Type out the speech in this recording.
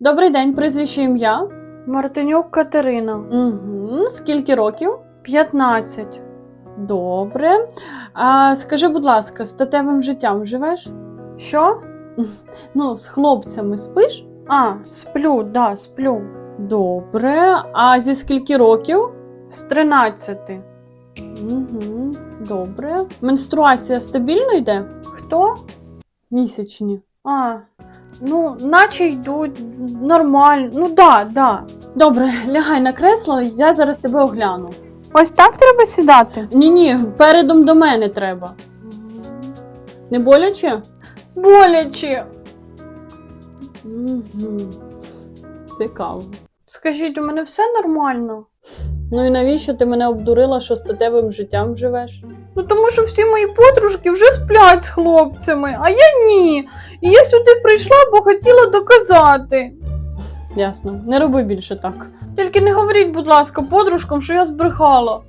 Добрий день, прізвище ім'я. Мартинюк Катерина, Угу. Скільки років? 15. Добре. А скажи, будь ласка, статевим життям живеш? Що? Ну, з хлопцями спиш? А, сплю, да, сплю. Добре. А зі скільки років? З 13. Угу. Добре. Менструація стабільно йде? Хто? Місячні. А, ну, наче йдуть нормально. Ну да, да. Добре, лягай на кресло, я зараз тебе огляну. Ось так треба сідати. Ні, ні, передом до мене треба. Не боляче? Боляче. Угу. Цікаво. Скажіть, у мене все нормально? Ну і навіщо ти мене обдурила, що статевим життям живеш? Ну тому що всі мої подружки вже сплять з хлопцями, а я ні. І я сюди прийшла, бо хотіла доказати. Ясно, не роби більше так. Тільки не говоріть, будь ласка, подружкам, що я збрехала.